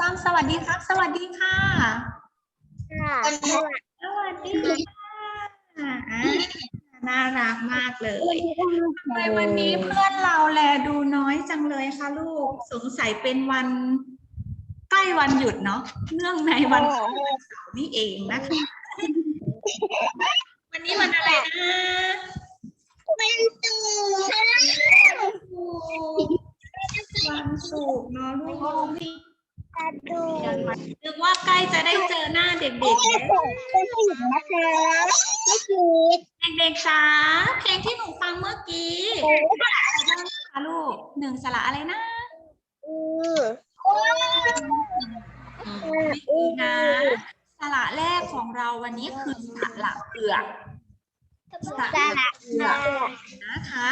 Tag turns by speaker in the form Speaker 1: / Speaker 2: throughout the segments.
Speaker 1: ตามสวัสดีครับ สวัสดีค่ะ สวัสดีค่ะอ่าน่ารักมากเลยทำไมวันนี้เพื่อนเราแลดูน้อยจังเลยคะลูก สงสัยเป็นวันใกล้วันหยุดเนาะ เนื่องในวันเสาร์นี่เองนะคะ วันนี้วันอะไรนะ วันศุกร์ เนาะลูกนึกว่าใกล้จะได้เจอหน้าเด็กๆแล้วเด็กๆจ้าเพลงที่หนูฟังเมื่อกี้ค่ะลูกหนึ่งสระอะไรนะอืมไม่ดีนะสระแรกของเราวันนี้คือสระเอือก สระเอือกนะคะ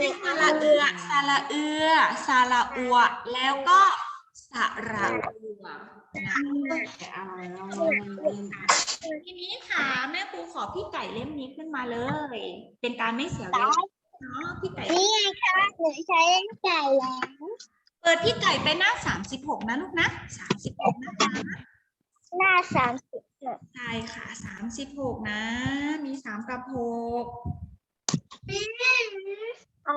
Speaker 1: มีสระเอือกสระเอือสระอัว แล้วก็สระอัวนะทีนี้ค่ะ แม่ครูขอพี่ไก่เล่มนี้ขึ้นมาเลย เป็นการไม่เสียเวลาเนาะพี่ไก่
Speaker 2: นี่ไงคะหนูใช้ไก่แล้ว
Speaker 1: เปิดพี่ไก่ไปหน้าสามสิบหกนะลูกนะสามสิบหกนะคะ
Speaker 2: หน้าสามสิบ
Speaker 1: ใช่ค่ะสามสิบหกนะ มีสามกับหก
Speaker 2: เอา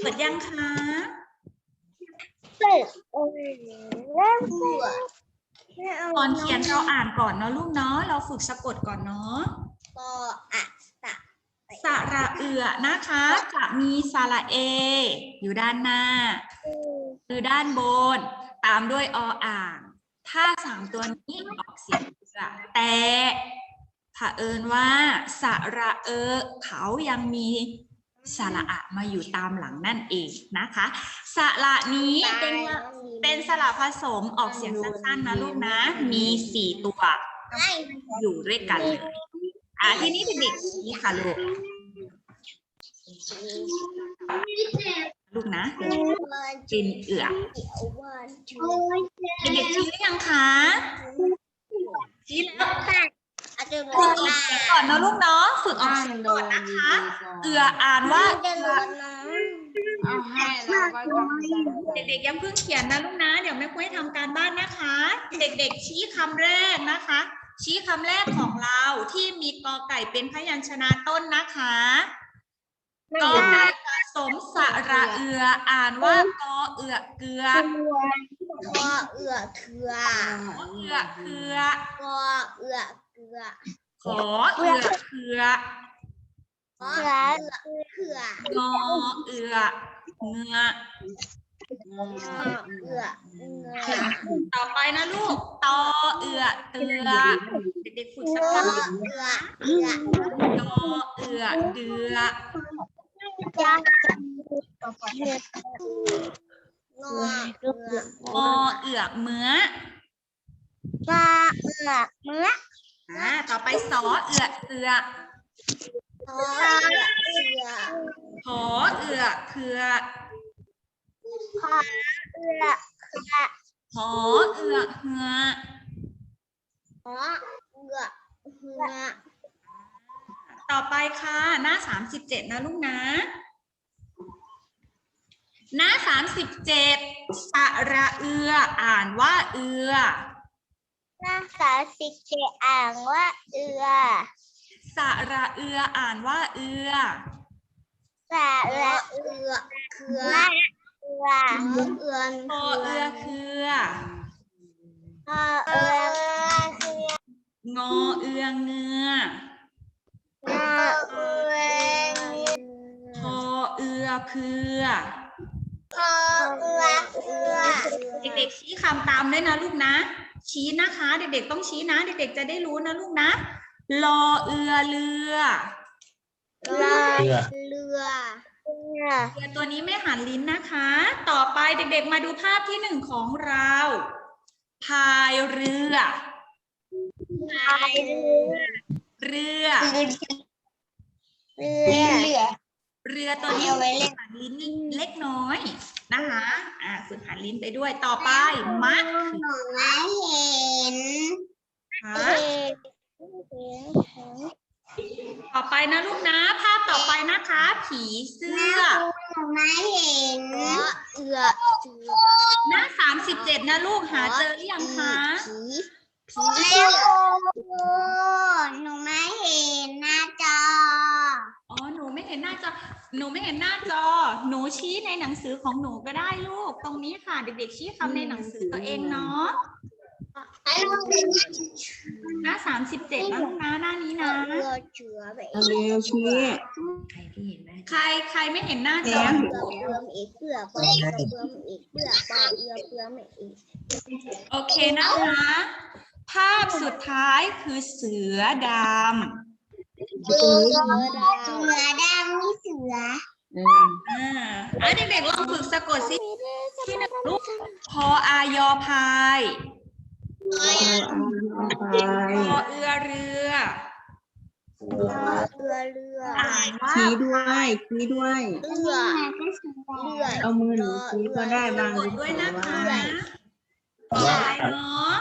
Speaker 1: เปิดยังคะ
Speaker 2: เปิดโอ้ยเริ่มเปิด
Speaker 1: ก่อนเขียนเราอ่านก่อนเนาะลูกเนาะเราฝึกสะกดก่อนเนาะ
Speaker 2: ก็อะ
Speaker 1: สระเอือนะคะ จะมีสระเอ อยู่ด้านหน้า คือด้านบน ตามด้วยออ่าง ถ้าสามตัวนี้อ แต่เผอิญว่าสระเออเขายังมีสระอะมาอยู่ตามหลังนั่นเองนะคะสระนี้เป็นเป็นสระผสมออกเสียงสั้นๆนะลูกนะ มีสี่ตัวอยู่ด้วยกันเลยอะทีนี้เด็กๆชี้ค่ะลูกลูกนะเป็นเอือก
Speaker 2: โอ้ย
Speaker 1: เด็กๆชี้หรือยังคะ ชี้แล้ว
Speaker 2: อาจจะ
Speaker 1: ฝึกออกเสียงก่อนเนาะลูกเนาะฝึกออกเสียงก่อนนะคะ เอืออ่านว่า
Speaker 2: จะ
Speaker 1: เอื
Speaker 2: รู้
Speaker 1: อ
Speaker 2: นะ
Speaker 3: เอาให้แล้วก็ต้อง
Speaker 1: เด็กๆยังเพิ่งเขียนนะลูกนะ เดี๋ยวแม่ปุ้ยทำการบ้านนะคะ เด็กๆชี้คำแรกนะคะ ชี้คำแรกของเราที่มีกอไก่เป็นพยัญชนะต้นนะคะกอไก่ผสมสระเอืออ่านว่ากอเอือเกลือ
Speaker 2: ก็เอือเถื่อ
Speaker 1: ขอเอือเกลือ
Speaker 2: ก็เอือเกลือ
Speaker 1: ขอเอือเกลือ
Speaker 2: ก็เอือเถื่อง
Speaker 1: อเอือเงือ
Speaker 2: ก็เอือเงือ
Speaker 1: ต่อไปนะลูก ตอเอือเตือเด็กๆฝึกสัก
Speaker 2: ก็
Speaker 1: คำ
Speaker 2: เอือเอือ
Speaker 1: ตอเอือเดือ
Speaker 2: จะ งอเอือ
Speaker 1: อเอือเมือ
Speaker 2: ก็เอือกเมื่อ
Speaker 1: อ่าต่อไปสอเอือกเอือ
Speaker 2: ก็เอือเอือก
Speaker 1: หอเอือกเคือ
Speaker 2: พอเอือเอือ
Speaker 1: หอเอือเหือ
Speaker 2: พอเอือกเหือ
Speaker 1: ต่อไปค่ะ หน้าสามสิบเจ็ดนะลูกนะ หน้าสามสิบเจ็ดสระเอือ อ่านว่าเอือ
Speaker 2: หน้าสาวสิเจอ่างว่าเอือ
Speaker 1: สระเอือ อ่านว่าเอือ
Speaker 2: สาละเอือเคือเอือเอือน
Speaker 1: พอเอือเคือ
Speaker 2: พอเอือเคือง
Speaker 1: อเอือเงือ
Speaker 2: เอือ
Speaker 1: พอเอือเพื่อ
Speaker 2: พอเอือเอือ
Speaker 1: เด็กๆชี้คำตามด้วยนะลูกนะ ชี้นะคะ เด็กๆต้องชี้นะ เด็กๆจะได้รู้นะลูกนะรอเอือเรือ
Speaker 2: ลาเรือเรือ
Speaker 1: เรือตัวนี้ไม่หันลิ้นนะคะ ต่อไปเด็กๆมาดูภาพที่หนึ่งของเราพายเรือ
Speaker 2: พายเรือ
Speaker 1: เรือ
Speaker 2: เรือ
Speaker 1: เรือตัวนี้
Speaker 2: เอาไว้เล่น
Speaker 1: หันลิ้นเล็กน้อยนะคะอ่าฝึกหันลิ้นไปด้วยต่อไปมะ
Speaker 2: หนูไม่เห็น
Speaker 1: คะ
Speaker 2: เห็น
Speaker 1: ต่อไปนะลูกนะ ภาพต่อไปนะคะ ผีเสื้อ
Speaker 2: หนูไม่เห็นเพราะเอือเสือ
Speaker 1: หน้าสามสิบเจ็ดนะลูกหาเจอหรือยังคะ
Speaker 2: ผีผีเสื้อหนูไม่เห็นหน้าจอ
Speaker 1: อ๋อหนูไม่ เห็นหน้าจอ หนูไม่เห็นหน้าจอ หนูชี้ในหนังสือของหนูก็ได้ลูก ตรงนี้ค่ะ เด็กๆชี้คำในหนังสือตัวเองเนาะ
Speaker 2: ไอ้ลูกเป็น
Speaker 1: หน้าสามสิบเจ็ดนะลูกนะหน้านี้นะ
Speaker 2: เสือเสือแบบ
Speaker 4: เอาเร็วชี้
Speaker 1: ใครใครไม่เห็นหน้าจ
Speaker 2: เสื
Speaker 1: อ
Speaker 2: อเสือเอกเสือปอเสือเสือเอกเสือปอเสือเสือไม่เอก
Speaker 1: โอเคนะคะ ภาพสุดท้ายคือเสือดำ
Speaker 2: เสือดำเสือดำนี่เสือ
Speaker 4: อืม
Speaker 1: อ่าอะเด็กๆลองฝึกสะกดสิที่หนึ่งลูกพออายอพาย
Speaker 4: เอาเอาไป
Speaker 1: พอเอือเรือ
Speaker 2: เรือเรือ
Speaker 1: อ่านว่า
Speaker 4: ชี้ด้วยชี้ด้วย
Speaker 2: เรือเรือ
Speaker 4: เอามือหนูชี้ก็ได้บาง
Speaker 1: กดด้วยนะคะ
Speaker 4: ไว้
Speaker 1: ต่อไปเนาะ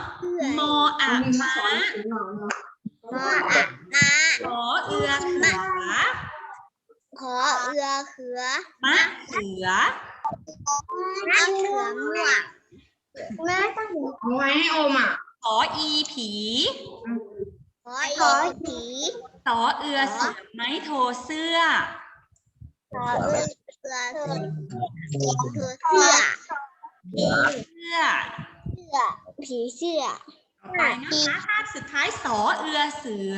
Speaker 1: มออ่างม้า
Speaker 2: ม้า ม้า
Speaker 1: ขอเอือเขือ
Speaker 2: ขอเอือเขือ
Speaker 1: มะเขือ
Speaker 2: มะเขือม่วงแม่ต้อง
Speaker 3: เอาไว้ให้อมอะ
Speaker 1: ขออีผี
Speaker 2: ขอขอผี
Speaker 1: สอเอือเสือไม้โทเสื้อ
Speaker 2: ขอเอือเสือเสือเสือเสือ
Speaker 1: ผีเสื้อ
Speaker 2: ผีเสื้อ
Speaker 1: ต่อไปนะคะภาพสุดท้ายสอเอือเสือ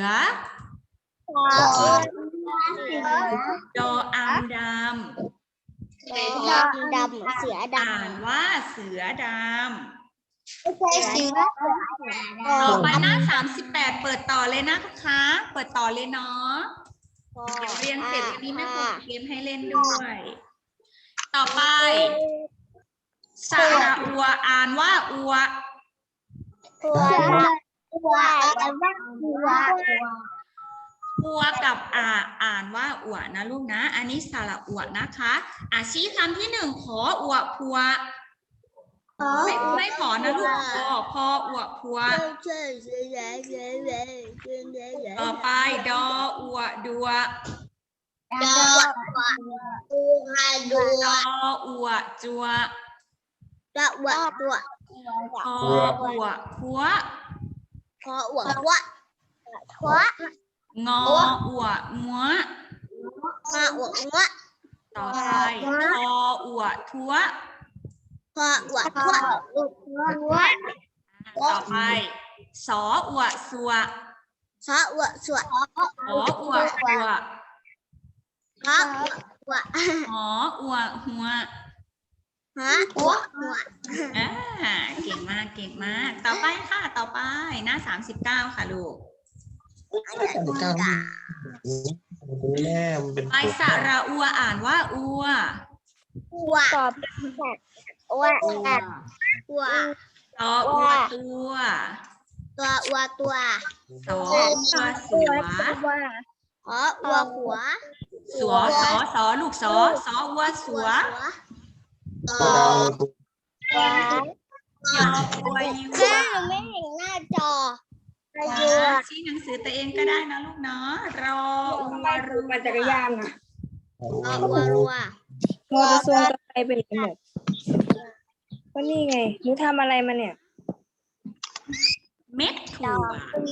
Speaker 2: ขอเอือเสือ
Speaker 1: ดออาดำ
Speaker 2: ดำเสือดำ
Speaker 1: อ่านว่าเสือดำ
Speaker 2: ไม่ใช่เสือำ
Speaker 1: ต่อไปหน้าสามสิบแปดเปิดต่อเลยนะคะ เปิดต่อเลยเนาะเดี๋ยวเรียนเสร็จวันนี้แม่ครูเกมให้เล่นด้วย ต่อไปสระอัวอ่านว่าอัว
Speaker 2: หัวหัวแต่ว,ัว
Speaker 1: อัวกับอ่าอ่านว่าอัวนะลูกนะ อันนี้สระอัวนะคะ อาชี้คำที่หนึ่งขออัวพัวไม่ไม่ขอนะลูกพอพออัวพัวต่อไปดออัวดัว
Speaker 2: ดออัวดัว
Speaker 1: ดออัวจัวดออัวจัว
Speaker 2: khóa. Cò khóa. của Cò của của Thua
Speaker 1: Ngò của múa. Ngò của múa.
Speaker 2: Tỏ thai. Cò của thua. Cò của thua.
Speaker 1: ต่อไปสออวสัวสออวสัว
Speaker 2: สออวสัว
Speaker 1: สออว
Speaker 2: หัว
Speaker 1: หออวหัว
Speaker 2: ฮะหัวหัว
Speaker 1: อ่าเก่งมากเก่งมาก ต่อไปค่ะ ต่อไปหน้าสามสิบเก้าค่ะลูก
Speaker 5: แม่มันเป็น
Speaker 1: ไปสระอัวอ่านว่าอัว
Speaker 2: หัวตอบหัวหัว
Speaker 1: ตออัวตัว
Speaker 2: ตัวหัวตัว
Speaker 1: สออัวสัว
Speaker 2: ขอหัวหัว
Speaker 1: สัวสอสอลูกสอสออัวสัว
Speaker 2: ตั
Speaker 5: ตัววดาว
Speaker 1: ยออัวยั
Speaker 2: แม่
Speaker 1: ว
Speaker 2: หนูไม่เห็นหน้าจอ
Speaker 1: ชี้หนังสือตัวเองก็ได้นะลูกเนาะรออัวรู
Speaker 3: ปั่นจักรยานอะ
Speaker 2: ขอหัวรัว
Speaker 6: มอเตอร์โซนก็ไปไปไหนหมดก็นี่ไงหนูทำอะไรมาเนี่ย
Speaker 1: เม็ดถั่ว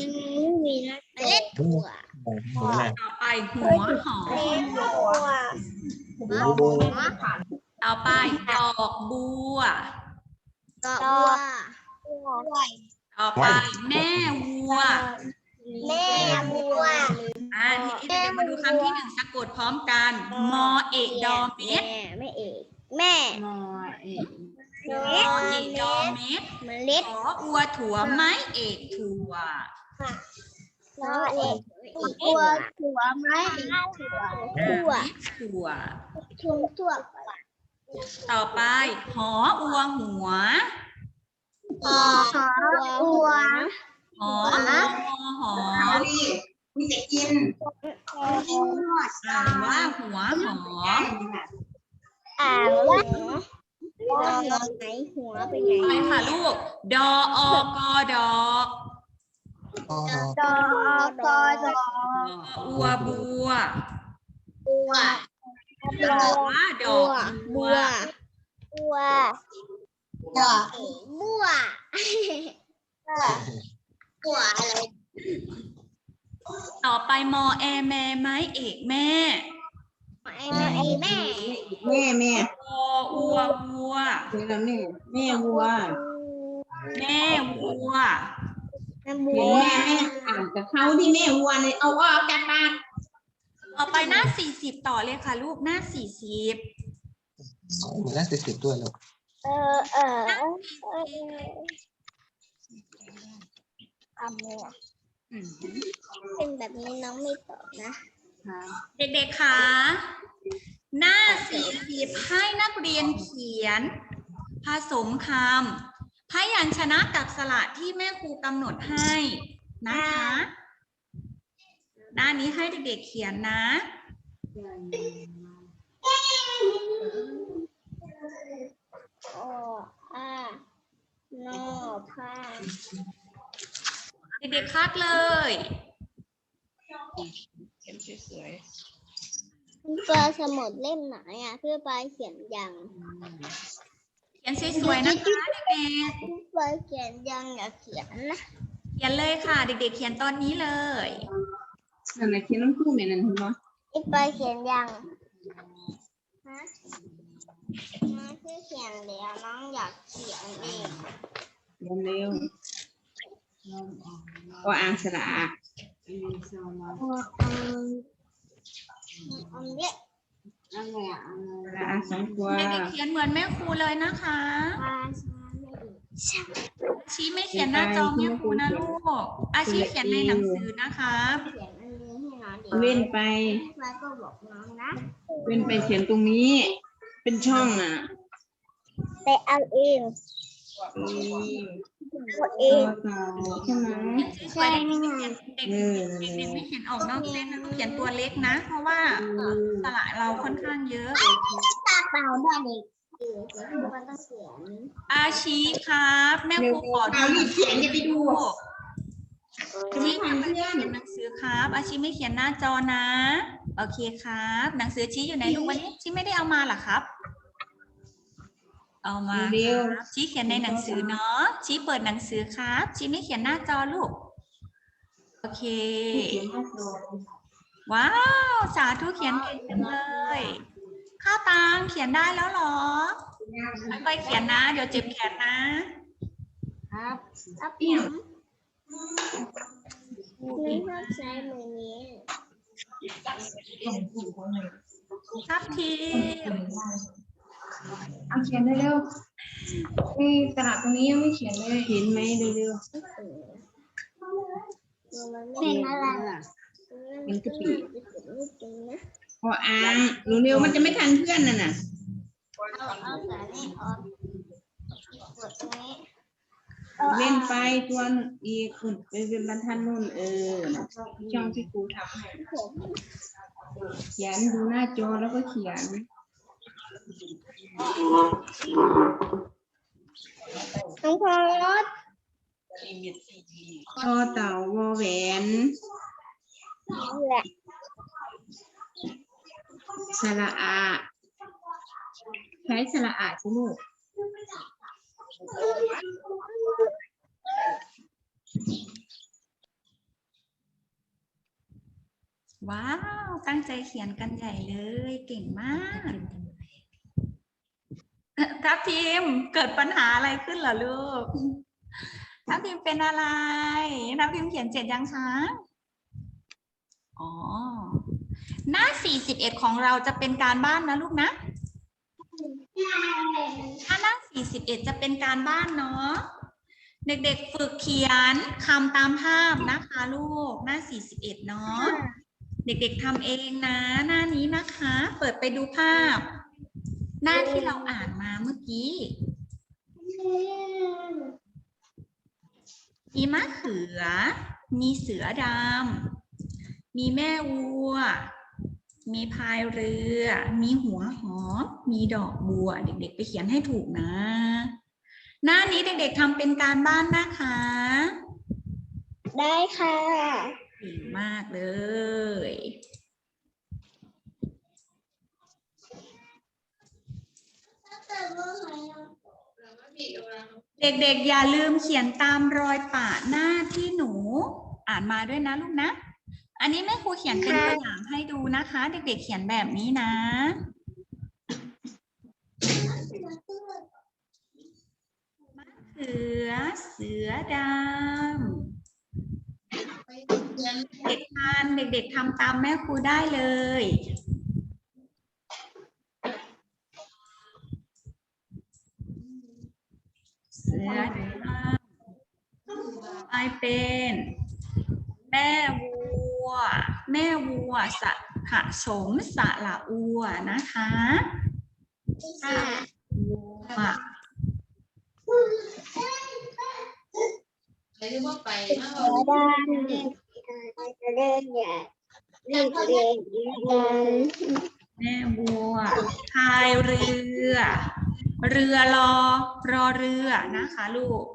Speaker 2: ยังไม่มีนะเล็ดถั่ว
Speaker 5: แม่
Speaker 1: ต่อไปหัวหอม
Speaker 2: ถั่ว
Speaker 5: ดู
Speaker 1: ต่อไปดอกบัว
Speaker 2: ดอกบัว
Speaker 1: ต่อไปแม่วัว
Speaker 2: แม่บัว
Speaker 1: อ่าทีนี้เด็กๆมาดูคำที่หนึ่งสะกดพร้อมกัน มอเอกดอเม็ด
Speaker 2: แม่เอกแม่
Speaker 3: มอเอก
Speaker 2: เม
Speaker 1: มอเอกดอเม็ด
Speaker 2: ล็ด
Speaker 1: ขออัวถั่วไม้เอกถั่ว
Speaker 2: น้อเอกบัวถั่วไม้ถั่วถั่ว
Speaker 1: ถั่ว
Speaker 2: ถั่วถั่ว
Speaker 1: ต่อไป หออัวหัว
Speaker 2: หอหัว
Speaker 1: หออัวหอม
Speaker 3: มีจะกิน
Speaker 1: อ่านว่าหัวหอ
Speaker 2: อ่านว่าหัวไหนหัวไปไหน
Speaker 1: ไปค่ะลูก ดออกอดอก
Speaker 2: ดอกดอดอ
Speaker 1: อัวบัว
Speaker 2: บัว
Speaker 1: อ่านว่าดอกบั
Speaker 2: บั
Speaker 1: ว
Speaker 2: ววัววัวบัวบัวอะไร
Speaker 1: ต่อไปมอแอแม่ไม้เอกแม่
Speaker 2: ไอ้แม่ไอ้แม่
Speaker 4: แม่แม่
Speaker 1: วออัววัว
Speaker 4: เดี๋ยวแม่แม่วัว
Speaker 1: แม่วัว
Speaker 2: แม่
Speaker 4: เห็
Speaker 2: บั
Speaker 4: น
Speaker 2: ว
Speaker 4: แม่แม่อ่านกับเขาที่แม่วัวเนี่ยเอาออกจากปาก
Speaker 1: ต่อไปหน้าสี่สิบต่อเลยค่ะลูกหน้าสี่สิบ
Speaker 5: มีหน้าสิบสิบด้วยลูก
Speaker 2: เออเออเออเออทำเลยอะเป็นแบบนี้น้องไม่ตอบนะ
Speaker 1: เด็กๆคะหน้าสี่สิบให้นักเรียนเขียน ผสมคำพยัญชนะกับสระที่แม่ครูกำหนดให้นะคะ หน้านี้ให้เด็กๆเขียนนะ
Speaker 2: โออานอผ้า
Speaker 1: เด็กๆคัดเลย
Speaker 2: เปิดสมุดเล่มไหนอะเพื่อไปเขียนยัง
Speaker 1: เขียนสวยๆนะคะเด็ก
Speaker 2: เปิดเขียนยังอย่าเขียนนะ
Speaker 1: ๆเขียนเลยค่ะ เด็กๆเขียนตอนนี้เลย
Speaker 4: นั่นแหละที่น้องคู่แม่นั่นเห็นไหม
Speaker 2: อีกไปเขียนยังฮะน้องคือเขียนแล้วน้องอยากเขียนเอง
Speaker 4: เร็วเร็วก็อ่านสระอะ
Speaker 2: อืมอืมอันเนี้ย
Speaker 4: สระอะสองตัว
Speaker 1: เด็กๆเขียนเหมือนแม่ครูเลยนะคะ
Speaker 2: ปลาชาไม่อีกช่าง
Speaker 1: ชี้ไม่เขียนหน้าจอแม่ครูนะลูกอาชีเขียนในหนังสือนะคะ
Speaker 2: เขียนอันนี้ให้น้องเดี๋ยว
Speaker 4: เว้นไป
Speaker 2: ปลาก็บอกน้องนะ
Speaker 4: เว้นไปเขียนตรงนี้ เป็นช่องอะ
Speaker 2: ไปเอาเองเอาเอ
Speaker 4: ตัว
Speaker 2: ง
Speaker 4: เต่าใช่ไหม
Speaker 1: สวยๆเด็กๆเขียนเด็ก
Speaker 4: เออ
Speaker 1: ๆเด็กๆไม่เขียนออกนอกเส้นนะลูกเขียนตัวเล็กนะ เพราะว่าสระเราค่อนข้างเยอะ
Speaker 2: ตาเปล่าด้วยเด็กเออเดี๋ยวมันต้องเขียน
Speaker 1: อาชีครับ แม่ครูขอดู
Speaker 3: เอารีบเขียนอย่าไปดู
Speaker 1: อาชีไม่เขียนหนังสือครับ อาชีไม่เขียนหน้าจอนะ โอเคครับ หนังสือชี้อยู่ไหนลูกวันนี้ชี้ไม่ได้เอามาเหรอครับ เอามา
Speaker 4: เร็ว
Speaker 1: ครับชี้เขียนในหนังสือเนาะชี้เปิดหนังสือครับ ชี้ไม่เขียนหน้าจอลูก โอเค
Speaker 4: เขียนหน้าจอ
Speaker 1: ว้าว สาธุเขียนเก่งจังเลยข้าวตังเขียนได้แล้วเหรอค่อยๆเขียนนะ เดี๋ยวเจ็บแขนนะ
Speaker 2: รับผม ไม่ชอบใช้มือนี้
Speaker 1: ครับทีม
Speaker 3: เอาเขียนได้เร็วนี่ตลาดตรงนี้ยังไม่เขียนเลย
Speaker 4: เห็นไหมเร็วๆ
Speaker 2: เป็นอะไร
Speaker 4: เป็นกะปิพออ่านหนูเร็วมันจะไม่ทันเพื่อนน่ะน่ะ
Speaker 2: เอาเอาสายนี้ออก
Speaker 4: เว้นไปตัวหนึ่งอีกคุณไปเป็นบรรทัดนู่นเออช่องที่ครูทำให้เขียนดูหน้าจอแล้วก็เขียน
Speaker 2: น้องพอส
Speaker 4: ต่อเต่าวอแหวน
Speaker 2: แหละ
Speaker 4: สระอา ใช้สระอาใช่ลูก
Speaker 1: ว้าว ตั้งใจเขียนกันใหญ่เลย เก่งมากทัพทีมเกิดปัญหาอะไรขึ้นเหรอลูกทัพทีมเป็นอะไรทัพทีมเขียนเสร็จยังคะอ๋อ หน้า 41 ของเราจะเป็นการบ้านนะลูกนะ ถ้าหน้า 41 จะเป็นการบ้านเนาะ เด็กๆฝึกเขียนคำตามภาพนะคะลูก หน้า 41 เนาะ เด็กๆทำเองนะ หน้านี้นะคะ เปิดไปดูภาพ หน้าที่เราอ่านมาเมื่อกี้มีมะเขือ มีเสือดำ มีแม่วัว มีพายเรือ มีหัวหอม มีดอกบัว เด็ก ๆ ไปเขียนให้ถูกนะ หน้านี้เด็ก ๆทำเป็นการบ้านนะคะ
Speaker 2: ได้ค่ะ
Speaker 1: เก่งมากเลย
Speaker 2: แต่ว่าไหน
Speaker 1: เด็ก ๆ อย่าลืมเขียนตามรอยปะหน้าที่หนู อ่านมาด้วยนะลูกนะ อันนี้แม่ครูเขียนเป็นตัวอย่างให้ดูนะคะ เด็กๆเขียนแบบนี้นะเสือเสือดำเด็กทานเด็กๆทำตามแม่ครูได้เลยเสือดำไปเป็น แม่วัว แม่วัวสะผสมสะละอัวนะคะวัว
Speaker 2: เดินเดินอย่าเล่นเล่นเดิน
Speaker 1: แม่วัวพายเรือ เรือรอรอเรือนะคะลูก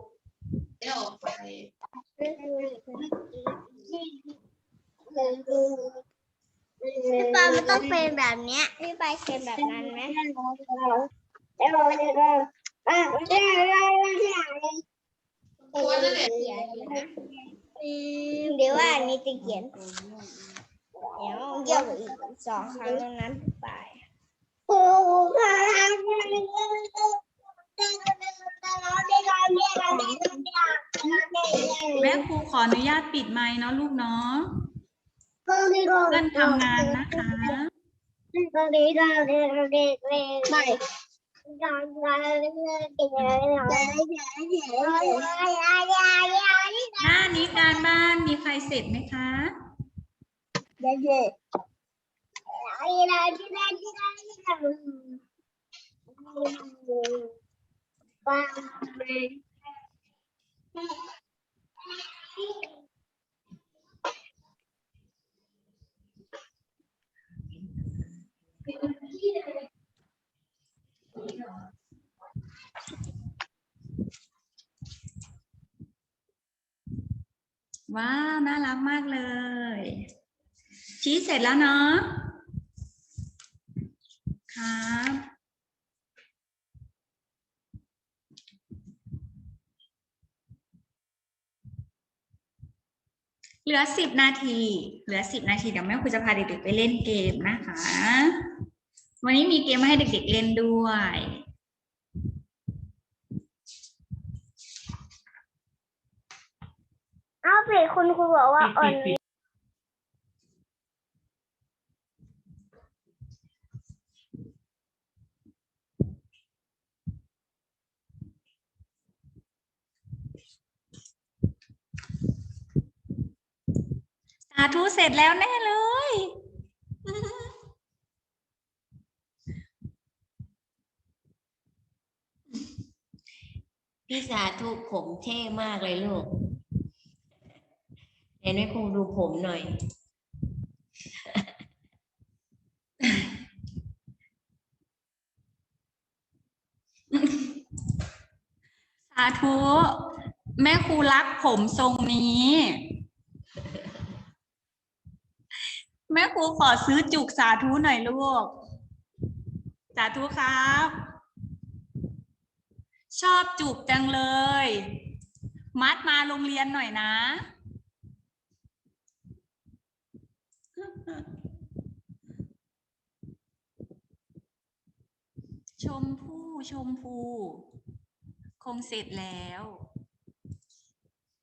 Speaker 2: พี่ปามันต้องเป็นแบบเนี้ยพี่ปาเขียนแบบนั้นไหมอืมเดี๋ยวว่าอันนี้จะเขียนเดี๋ยวเยี่ยมอีกสองครั้งแล้วนั้นพี่ปา
Speaker 1: แม่ครูขออนุญาตปิดไมค์เนาะลูกเนาะ เพื่อนทำงานนะคะ
Speaker 2: ไม่
Speaker 1: หน้านี้การบ้านมีใครเสร็จไหมคะ ว้าว น่ารักมากเลย ชี้เสร็จแล้วเนาะครับเหลือสิบนาที เหลือสิบนาที เดี๋ยวแม่ครูจะพาเด็กๆไปเล่นเกมนะคะ วันนี้มีเกมมาให้เด็กๆเล่นด้วย
Speaker 2: เอาปิดคุณครูบอกว่าอ่อน
Speaker 1: สาธุเสร็จแล้วแน่เลย
Speaker 7: พี่สาธุผมเท่มากเลยลูกเห็นไหมครูดูผมหน่อย
Speaker 1: สาธุ แม่ครูรักผมทรงนี้ แม่ครูขอซื้อจุกสาธุหน่อยลูก สาธุครับ ชอบจุกจังเลย มัดมาโรงเรียนหน่อยนะ ชมพู่ชมพูคงเสร็จแล้ว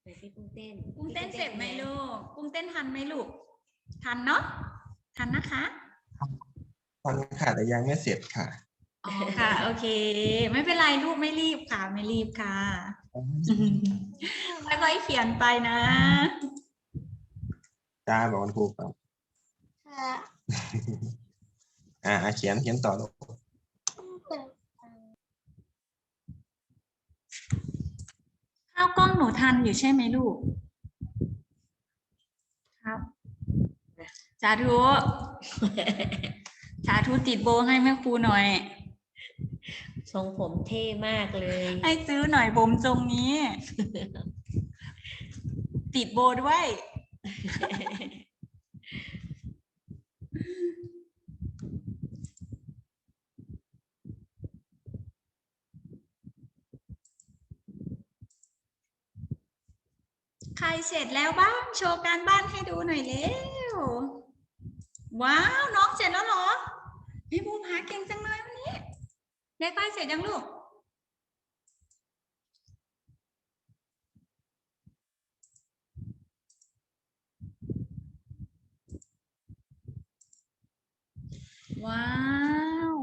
Speaker 7: ไหนพี่กุ้งเต้น
Speaker 1: กุ้งเต้นเสร็จไหมลูกกุ้งเต้นทันไหมลูก ทันเนาะทันนะคะ
Speaker 5: ตอนนี้ค่ะแต่ยังไม่เสร็จค่ะ
Speaker 1: อ๋อค่ะ โอเค ไม่เป็นไรลูกไม่รีบค่ะ ไม่รีบค่ะค่อยๆเขียนไปนะ
Speaker 5: จ้าบอกคุณครูครับอ่าเขียนเขียนต่อลูก
Speaker 1: ข้าวกล้องหนูทันอยู่ใช่ไหมลูก ครับสาธุสาธุติดโบให้แม่ครูหน่อย
Speaker 7: ทรงผมเท่มากเลย
Speaker 1: ให้ซื้อหน่อยผมทรงนี้ ติดโบด้วย ใครเสร็จแล้วบ้าง โชว์การบ้านให้ดูหน่อยเร็ว ว้าว น้องเสร็จแล้วเหรอพี่บูผาเก่งจังเลย วันนี้เด็กไปเสร็จยังลูก ว้าว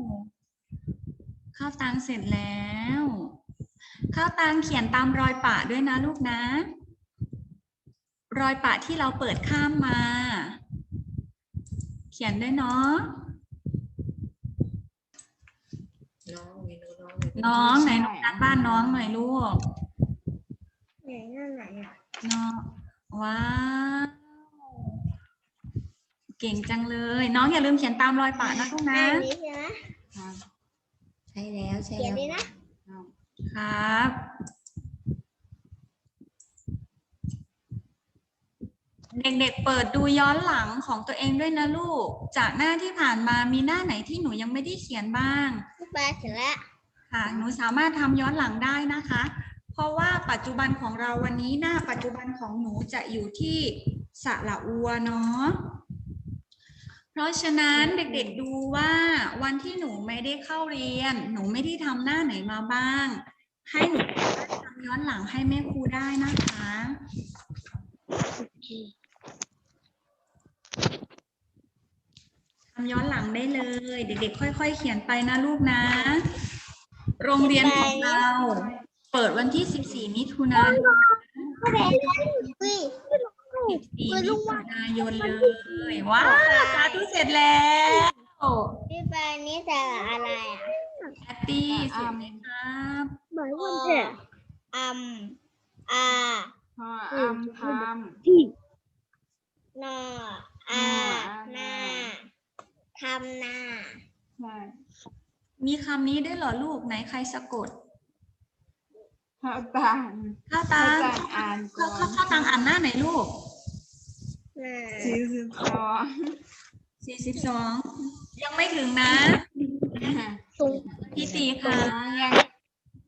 Speaker 1: ข้าวตังเสร็จแล้ว ข้าวตังเขียนตามรอยปะด้วยนะลูกนะ รอยปะที่เราเปิดข้ามมา เขียนด้วยเนาะ
Speaker 7: น้องเม นูน้องเมนู
Speaker 1: น้องไหนน้องการบ้านน้องหน่อยลูก
Speaker 2: ไหนนั่นไหนอะ
Speaker 1: เนาะว้าวเก่งจังเลย น้องอย่าลืมเขียนตามรอยปะนะลูกนะ
Speaker 2: อันนี้ใช่ไหม
Speaker 7: ใช่แล้วใช่
Speaker 2: เขียน
Speaker 7: แล้ว
Speaker 2: ดีนะ
Speaker 1: ครับ เด็กๆเปิดดูย้อนหลังของตัวเองด้วยนะลูก จากหน้าที่ผ่านมามีหน้าไหนที่หนูยังไม่ได้เขียนบ้าง
Speaker 2: ลูกปลาเสร็จแล้ว
Speaker 1: ค่ะหนูสามารถทำย้อนหลังได้นะคะ เพราะว่าปัจจุบันของเราวันนี้หน้าปัจจุบันของหนูจะอยู่ที่สระอัวเนาะเพราะฉะนั้นเด็กๆดูว่าวันที่หนูไม่ได้เข้าเรียน หนูไม่ได้ทำหน้าไหนมาบ้าง ให้หนูทำย้อนหลังให้แม่ครูได้นะคะทำย้อนหลังได้เลย เด็กๆ ค่อย ๆ เขียนไปนะลูกนะ โรงเรียนของเรา เปิดวันที่ 14 มิถุนายน
Speaker 2: ก็ได้อุ้ย
Speaker 1: 14มิถุนายนเลยว้าวสาธุเสร็จแล้ว
Speaker 2: พี่ปลานี้แต่ละอะไรอะ
Speaker 1: แอตตี้เสร็จไหมครับ
Speaker 2: เหมือนคนเด็กอัมอา
Speaker 4: พออัมพาม
Speaker 2: นออานาทำนา
Speaker 4: ใช่
Speaker 1: มีคำนี้ด้วยเหรอลูกไหนใครสะกด
Speaker 4: ข้าวตัง
Speaker 1: ข้าว
Speaker 4: ข้า
Speaker 1: ตาว
Speaker 4: ตังอ่านก่
Speaker 1: ข้า
Speaker 4: อ
Speaker 1: วนข้าวข้าวตังอ่านหน้าไหนลูก
Speaker 2: นา
Speaker 4: สี่สิบสอง
Speaker 1: สี่สิบสองยังไม่ถึงนะ
Speaker 2: ตุง
Speaker 1: พี่ตีค่ะ
Speaker 4: ยัง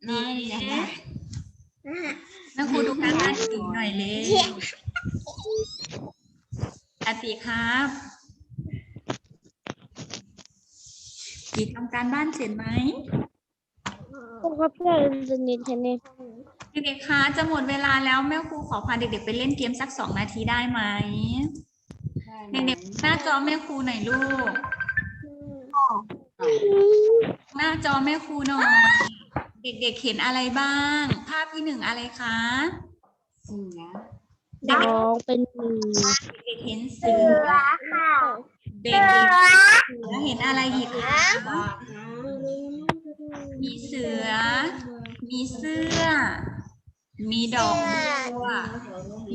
Speaker 4: น้อยยัง
Speaker 1: นักครูดูการบ้านอีกหน่อยเลย
Speaker 2: เชี่ย
Speaker 1: อาติครับ กีทำการบ้านเสร็จไหม
Speaker 6: พวกเขาเพื่อนสนิทกันเนี่ย
Speaker 1: เด็กๆคะจะหมดเวลาแล้วแม่ครูขอพาเด็กๆไปเล่นเกมสักสองนาทีได้ไหมเด็กๆหน้าจอแม่ครูหน่อยลูก หน้าจอแม่ครูหน่อยเด็กๆเห็นอะไรบ้าง ภาพที่หนึ่งอะไรคะ
Speaker 4: เสือ
Speaker 1: เด็ก
Speaker 6: น้องเป็นหมี
Speaker 1: ๆเด็กๆเห็นเสือ
Speaker 2: ค่ะ
Speaker 1: เด็ก ๆเสือเห็นอะไรอีกคะมีเสือ มีเสื้อ มีดอกบัว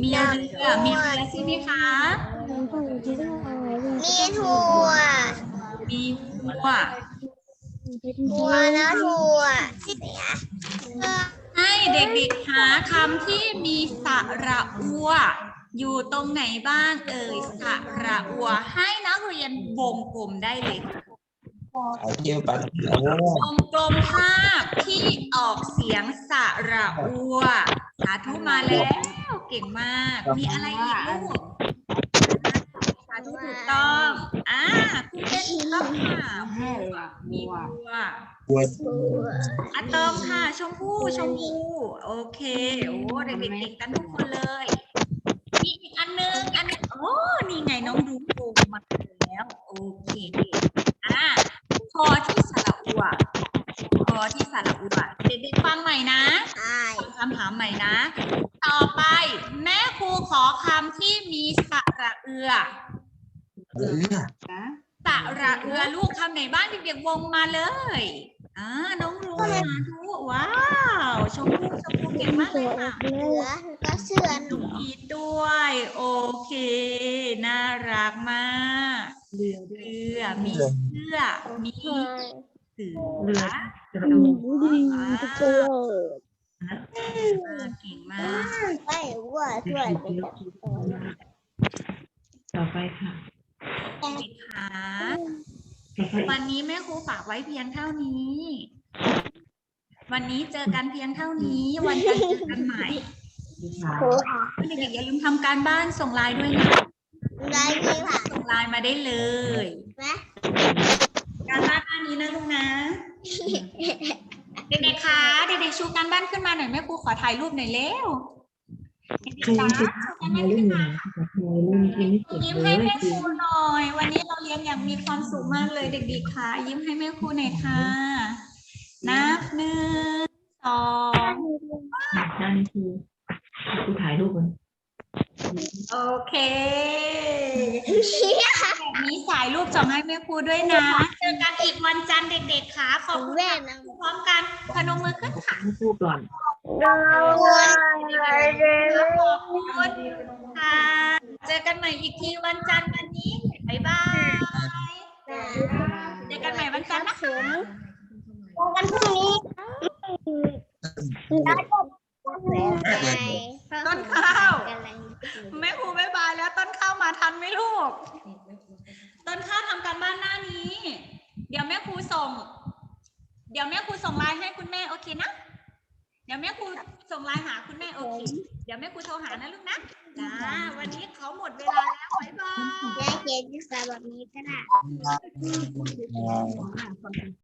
Speaker 1: มีเรือมีเรือใช่ไหมคะ
Speaker 2: มีถั่ว
Speaker 1: มีวัว
Speaker 2: ถั่วแล้วถั่วเสีย
Speaker 1: ให้เด็กๆหาคำที่มีสระอัว อยู่ตรงไหนบ้างเอ่ยสระอัวให้นักเรียนวงกลมได้เลย
Speaker 5: เอาเที่ยวปัดโอ้
Speaker 1: วงกลมภาพที่ออกเสียงสระอัว สาธุมาแล้ว เก่งมาก มีอะไรอีกลูกสาธุถูกต้องอ่าคุณเป็นถูกต้องค่ะ
Speaker 4: แม่ละ
Speaker 1: มี
Speaker 4: บัว
Speaker 1: บัว
Speaker 5: บัว
Speaker 1: อะตอมค่ะ ชมพู่ชมพู่ โอเค โอ้เด็กๆเก่งกันทุกคนเลย อ้นี่ไงน้องดูโกมาแล้ว โอเคอ่าพอที่สระอัวพอที่สระอัวเด็กๆฟังใหม่นะ
Speaker 2: ใช่
Speaker 1: คำถามใหม่นะ ต่อไป แม่ครูขอคำที่มีสระเอือ
Speaker 5: เรือ
Speaker 4: นะ
Speaker 1: สระเรือลูกคำไหนบ้างเด็กๆวงมาเลย อ่าน้องรู้สาธุว้าวชมพู่ชมพู่เก่งมากเลยค่ะ
Speaker 2: เสือแล้วก็เสื้อหนู
Speaker 1: อีทด้วย โอเค น่ารักมาก
Speaker 4: เรือ
Speaker 1: เรือมีเสื้อมีเสือ
Speaker 6: ดีเกิด
Speaker 1: อ่าเก่งมาก
Speaker 2: ไม่ว่าถั่วเป็นแบบ
Speaker 8: ต่อไปค่ะ
Speaker 1: เด็กค่ะ วันนี้แม่ครูฝากไว้เพียงเท่านี้ วันนี้เจอกันเพียงเท่านี้ วันจันทร์เจอกันใหม่
Speaker 2: ครูค่ะ
Speaker 1: เด็กๆอย่าลืมทำการบ้านส่งไลน์ด้วยนะ
Speaker 2: ได้เลยค่ะ
Speaker 1: ส่งไลน์มาได้เลย
Speaker 2: นะ
Speaker 1: การบ้านหน้านี้นะลูกนะ เด็กๆคะเด็กๆชูการบ้านขึ้นมาหน่อยแม่ครูขอถ่ายรูปหน่อยเร็ว เด็กๆคะชูการบ้านขึ้นมายิ้มให้แม่ครูหน่อย วันนี้เราเรียนอย่างมีความสุขมากเลยเด็กๆคะยิ้มให้แม่ครูหน่อยค่ะ นับหนึ่งสอง
Speaker 8: นั่นคือกูถ่ายรูปมัน
Speaker 1: โอเคแบบนี้ถ่ายรูปส่งให้แม่ครูด้วยนะ เจอกันอีกวันจันทร์เด็กๆค่ะ ขอบคุณ
Speaker 2: แม่นะ
Speaker 1: พร้อมกันพนมมือขึ้นค่ะ
Speaker 8: ให้พูดก่อน
Speaker 1: ข คุณค่ะ เจอกันใหม่อีกทีวันจันทร์วันนี้บ๊ายบาย เจอกันใหม่วันจันทร์นะคะ
Speaker 2: วันพรุ่งนี้แล้
Speaker 1: ต้นข้าวแม่ครูบ๊ายบายแล้วต้นข้าวมาทันไหมลูก ต้นข้าวทำการบ้านหน้านี้ เดี๋ยวแม่ครูส่ง เดี๋ยวแม่ครูส่งไลน์ให้คุณแม่โอเคนะ เดี๋ยวแม่ครูส่งไลน์หาคุณแม่โอเค เดี๋ยวแม่ครูโทรหานะลูกนะจ้าวันนี้เขาหมดเวลาแล้วบ๊ายบาย
Speaker 2: ยายเขียนแบบนี้ก็ได้